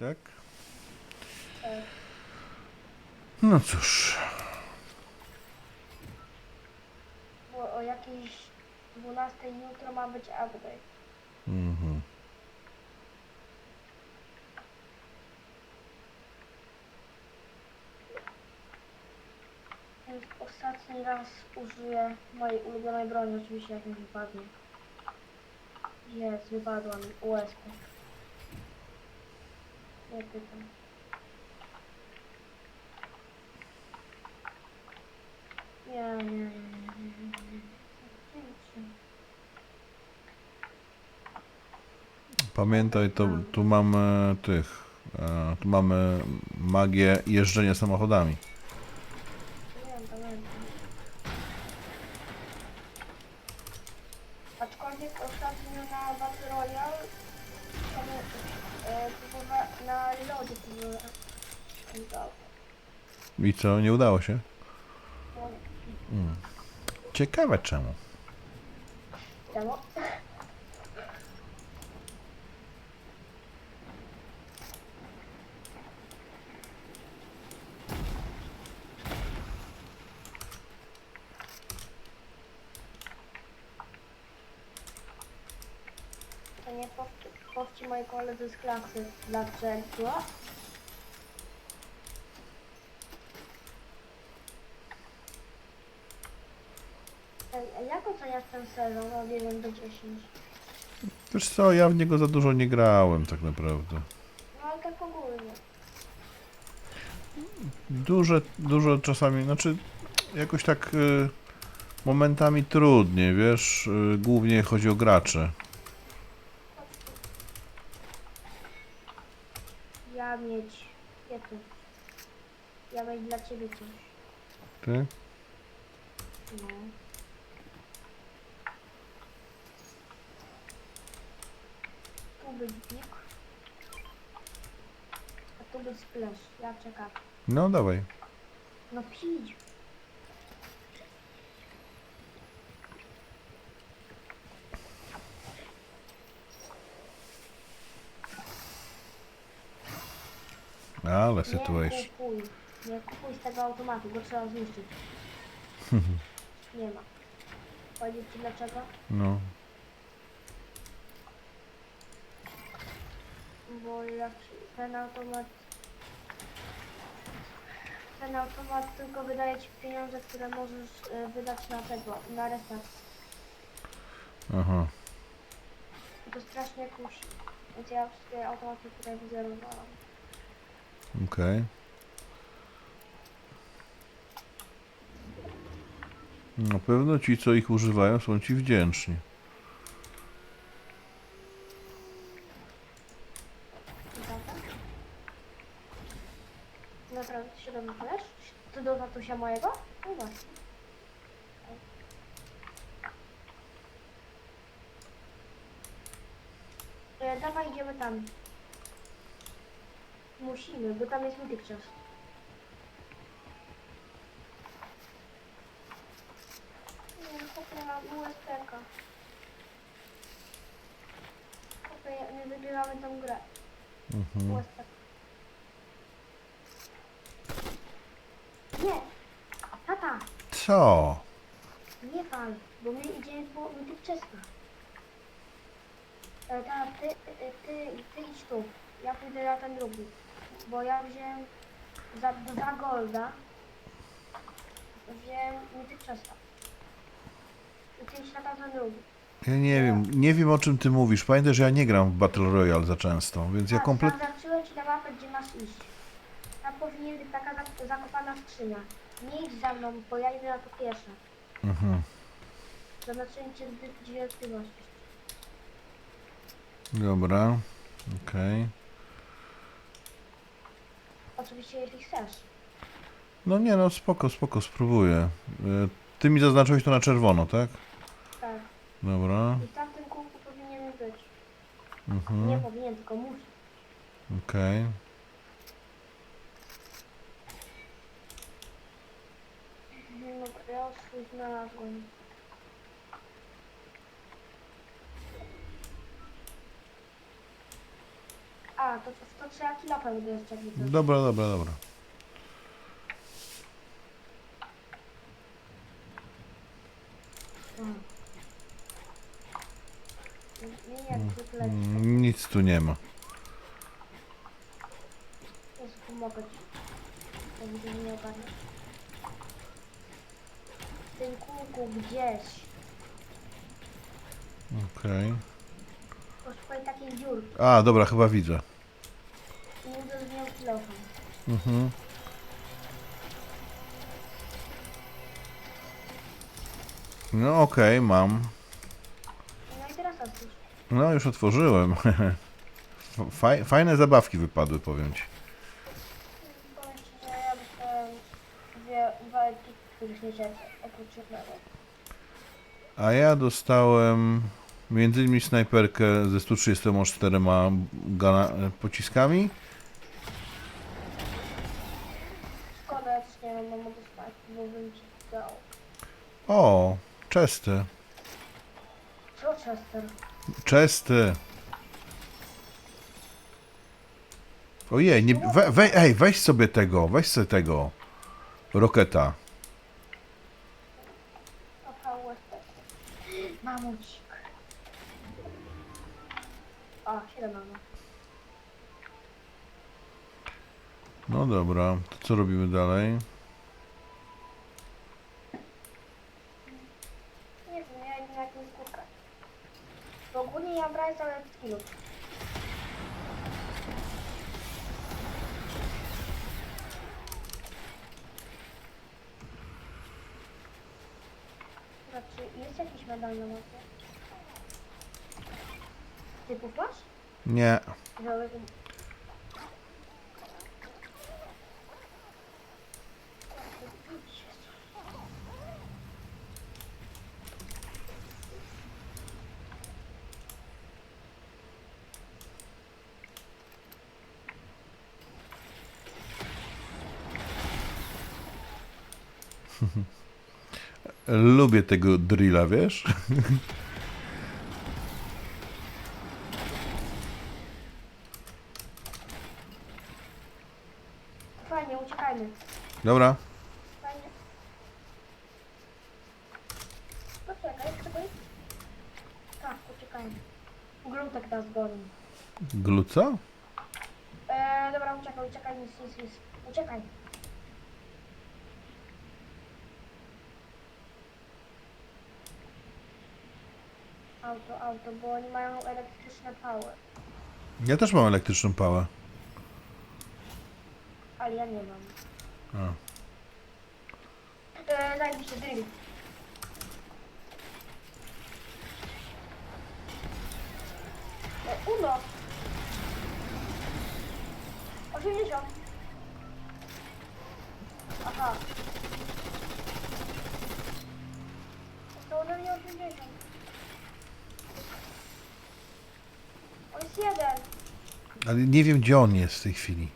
Tak? E, No cóż. bo o jakiejś 12 jutro ma być update. Mhm. Więc ostatni raz użyję mojej ulubionej broni, oczywiście jak mi wypadnie. Jest, wypadła mi USP. Nie pytam. Nie. Pamiętaj, to, tu mamy tych. E, tu mamy magię jeżdżenia samochodami. Pamiętam. Aczkolwiek ostatnio na Battle Royale tam, na. Udało. I co, nie udało się? Mm. Ciekawe czemu. Czemu? To nie powci moi koledzy z klasy dla Czerwca. Jak oceniasz ten sezon od 1 do 10? Wiesz co, ja w niego za dużo nie grałem tak naprawdę. No ale tak ogólnie. Duże, dużo czasami, znaczy jakoś tak y, momentami trudniej, wiesz, y, głównie chodzi o gracze. Ja mieć kwiatów. Ja mieć dla ciebie coś. Ty? No. Tu być bik. A tu być splash. Ja czekam. No dawaj. No pić. Ale Nie situation. kupuj. Nie kupuj z tego automatu, bo trzeba zniszczyć. Nie ma. Powiedzieć ci dlaczego? No. Bo jak ten automat ten automat tylko wydaje ci pieniądze, które możesz e, wydać na tego, na restart. Aha. To strasznie kusi. Więc ja wszystkie automaty tutaj wyzerowałam. Okej. Na pewno ci, co ich używają, są ci wdzięczni. Naprawdę się mojego? No. E, dawaj idziemy tam. Musimy, bo tam jest mythic czas. Nie, chłopie, mam USPK. Chłopie, nie wygrywamy tą grę. Mhm. USPK. Nie! Tata! Co? Nie fal, bo my idziemy po mythic wczesna. E, tata, ty, ty, ty, ty idź tu. Ja pójdę na ten drugi. Bo ja wziąłem za, za golda. Wziąłem mythic wczesna. I ty idź na tamten drugi. Ja nie wiem, nie wiem o czym ty mówisz. Pamiętaj, że ja nie gram w Battle Royale za często, więc ja Tak, kompletnie... Zaznaczyłem ci na mapę, gdzie masz iść. Tam powinien być taka zak- zakopana skrzynia. Nie idź za mną, bo ja idę na to pierwsze. Mhm. Zaznaczyłem cię zbyt dwie aktywności. Dobra. Okej. Oczywiście jeśli chcesz. No nie no, spoko, spoko, spróbuję. Y, Ty mi zaznaczyłeś to na czerwono, tak? Tak. Dobra. I w tamtym kółku powinien być. Mhm. Nie powinien, tylko musi. Okej. No ja swój znalazłem. A, to, to, trzeba gdy jeszcze widzę. Dobra, dobra, dobra. Mm. Nie, nie, jak zwykle. Mm, Nic tu nie ma. Jezu, pomogę ci. To widzę, że nie ogarnę. W tym kółku gdzieś. Okej. Poszukaj takiej dziurki. A, dobra, chyba widzę. I nie zrozumiał kilofem. Mhm. No okej, mam. No i teraz otwórz. No już otworzyłem. Faj, fajne zabawki wypadły, powiem ci. Powiem że ja dostałem dwie, dwa ekipy, których nie cierpię. Oprócz jednego. A ja dostałem między innymi snajperkę ze 134 gana, pociskami. Szkoda, ja też nie wiem, mam dostać, bo bym ci dał. O, czesty. Co Chester? Czesty. Ojej, nie, we, we, ej, weź sobie tego, weź sobie tego. Roketa. Opa. Mamucik. O, 7 mamy. No dobra, to co robimy dalej? Nie wiem, ja idę na jakąś górkę. Bo ogólnie ja brałem całe skillów. Jest jakiś medal na mapie? Typów masz? Nie. Że- Lubię tego drilla, wiesz? Fajnie, uciekajmy. Dobra. Fajnie. Poczekaj, czekaj. Tak, uciekajmy. Glutek nas goni. Gluca? Eee, dobra, uciekaj, uciekaj, nic, nic, nic. Uciekaj. Auto, auto, bo oni mają elektryczne power, Ja też mam elektryczną pałę. ale ja nie mam. A. Eee, daj mi się drill. E, Uno. 80. Aha. To ode mnie 80. On jest jeden. Ale nie wiem, gdzie on jest w tej chwili.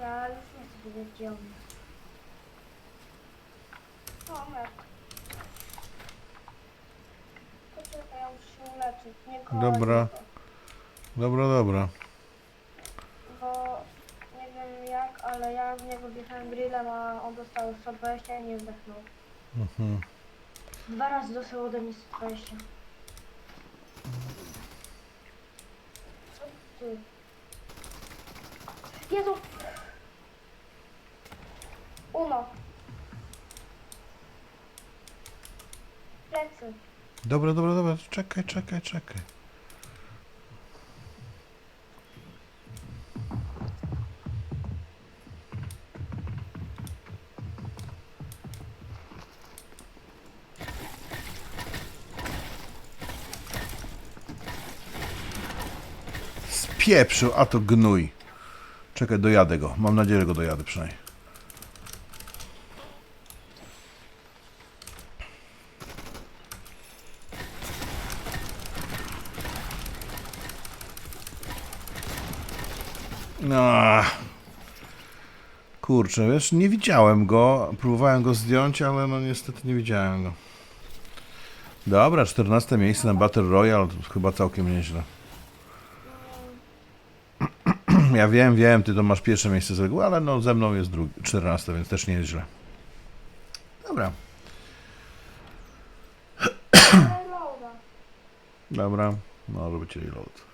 Ja już nie chcę wiedzieć gdzie on jest. O, mer. Poczekaj, ja muszę się uleczyć. Nie Dobra. go. Dobra, dobra. Bo nie wiem jak, ale ja w niego wjechałem grillem, a on dostał 120 i nie zdechnął. Mhm. Dwa razy dostał ode mnie 120. Co ty? Jezu! Uno! Plecy. Dobra, dobra, dobra. Czekaj, czekaj, czekaj. Spieprzył, a to gnój. Czekaj, dojadę go. Mam nadzieję, że go dojadę przynajmniej. No. Kurczę, wiesz, nie widziałem go. Próbowałem go zdjąć, ale no niestety nie widziałem go. Dobra, 14 miejsce na Battle Royale, to chyba całkiem nieźle. Ja wiem, wiem, ty to masz pierwsze miejsce z reguły, ale no ze mną jest drugi, 14, więc też nie jest źle. Dobra, dobra, może być reload.